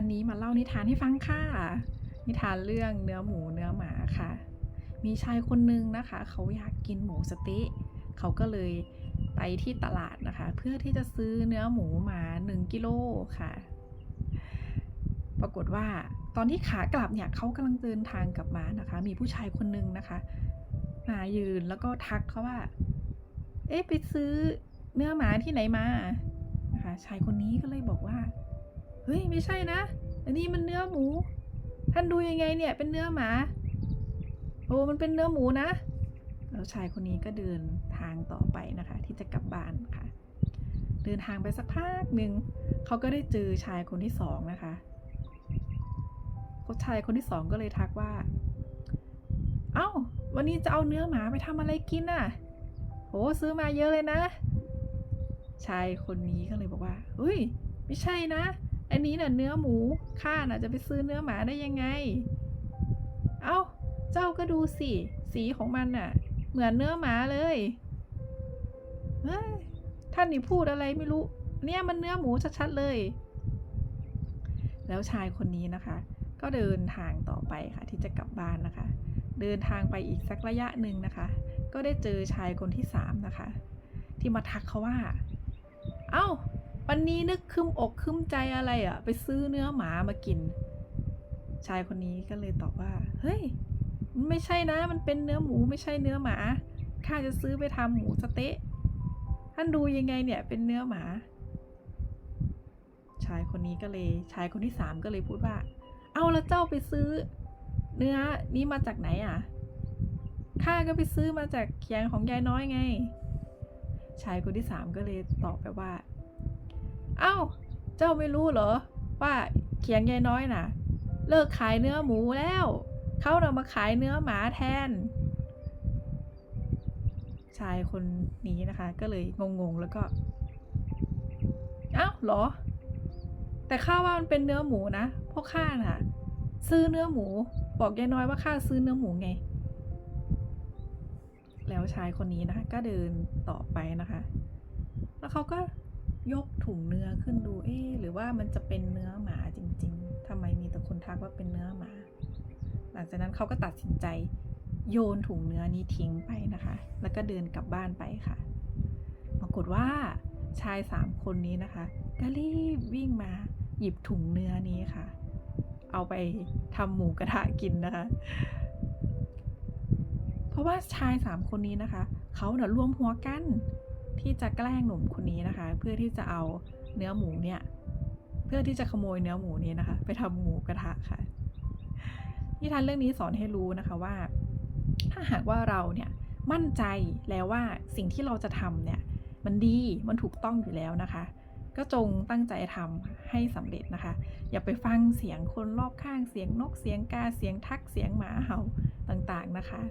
วันนี้มาเล่านิทานให้ฟังค่ะ นิทานเรื่องเนื้อหมูเนื้อหมาค่ะ มีชายคนนึงนะคะ เขาอยากกินหมูสเต๊ะเขาก็เลยไปที่ตลาดนะคะ เพื่อที่จะซื้อเนื้อหมูมา1กิโลค่ะ ปรากฏว่าตอนที่ขากลับเนี่ยเขากำลังเดินทางกลับมานะคะ มีผู้ชายคนนึงนะคะมายืนแล้วก็ทักเขาว่า เอ๊ะไปซื้อเนื้อหมาที่ไหนมานะคะชายคนนี้ก็เลยบอกว่า เฮ้ยไม่ใช่นะ อันนี้มันเนื้อหมู ท่านดูยังไงเนี่ย เป็นเนื้อหมา โอ้มันเป็นเนื้อหมูนะ แล้วชายคนนี้ก็เดินทางต่อไปนะคะ ที่จะกลับบ้านค่ะ เดินทางไปสักพักหนึ่งเขาก็ได้เจอชายคนที่สองนะคะชายคนที่สองก็เลยทักว่า เอ้า วันนี้จะเอาเนื้อหมาไปทำอะไรกินน่ะ โหซื้อมาเยอะเลยนะ ชายคนนี้ก็เลยบอกว่าเฮ้ย ไม่ใช่นะ อันนี้เน่ะเนื้อหมูข้าน่ะจะไปซื้อเนื้อหมาได้ยังไง เอ้า เจ้าก็ดูสิ สีของมันน่ะ เหมือนเนื้อหมาเลยเฮ้ยท่านนี่พูดอะไรไม่รู้ เนี่ยมันเนื้อหมูชัดๆเลย แล้วชายคนนี้นะคะ ก็เดินทางต่อไปค่ะ ที่จะกลับบ้านนะคะ เดินทางไปอีกสักระยะหนึ่งนะคะ ก็ได้เจอชายคนที่สามนะคะ ที่มาทักเขาว่า เอ้า วันนี้นึกคึมอกคึมใจอะไรอะ่ะ ไปซื้อเนื้อหมามากิน ชายคนนี้ก็เลยตอบว่า เฮ้ยมันไม่ใช่นะ มันเป็นเนื้อหมูไม่ใช่เนื้อหมาข้าจะซื้อไปทำหมูสเต๊ะท่านดูยังไงเนี่ย เป็นเนื้อหมา ชายคนนี้ก็เลย ชายคนที่สามก็เลยพูดว่า เอาแล้วเจ้าไปซื้อ เนื้อนี้มาจากไหนอะข้าก็ไปซื้อมาจากเขียงของยายน้อยไง ชายคนที่สามก็เลยตอบไปว่า เอ้า เจ้าไม่รู้เหรอ ว่าเขียงยายน้อยน่ะ เลิกขายเนื้อหมูแล้ว เขาเอามาขายเนื้อหมาแทน ชายคนนี้นะคะ ก็เลยงงๆแล้วก็ เอ้าเหรอ แต่ข้าว่ามันเป็นเนื้อหมูนะพราะข้าน่ะ ซื้อเนื้อหมู บอกยายน้อยว่าข้าซื้อเนื้อหมูไงแล้วชายคนนี้นะคะก็เดินต่อไปนะคะ แล้วเขาก็ ยกถุงเนื้อขึ้นดู เอ๊หรือว่ามันจะเป็นเนื้อหมาจริง ๆทำไมมีแต่คนทักว่าเป็นเนื้อหมา หลังจากนั้นเขาก็ตัดสินใจโยนถุงเนื้อนี้ทิ้งไปนะคะ แล้วก็เดินกลับบ้านไปค่ะ ปรากฏว่าชายสามคนนี้นะคะ ก็รีบวิ่งมาหยิบถุงเนื้อนี้ค่ะ เอาไปทำหมูกระทะกินนะคะ เพราะว่าชายสามคนนี้นะคะ เขาเนี่ยรวมหัวกัน ที่จะแกล้งหนุ่มคนนี้นะคะ เพื่อที่จะเอาเนื้อหมูเนี่ย เพื่อที่จะขโมยเนื้อหมูนี้นะคะ ไปทำหมูกระทะค่ะนิทานเรื่องนี้สอนให้รู้นะคะว่า ถ้าหากว่าเราเนี่ยมั่นใจแล้วว่าสิ่งที่เราจะทำเนี่ย มันดีมันถูกต้องอยู่แล้วนะคะ ก็จงตั้งใจทำให้สำเร็จนะคะ อย่าไปฟังเสียงคนรอบข้างเสียงนกเสียงกาเสียงทักเสียงหมาเห่าต่างๆนะคะ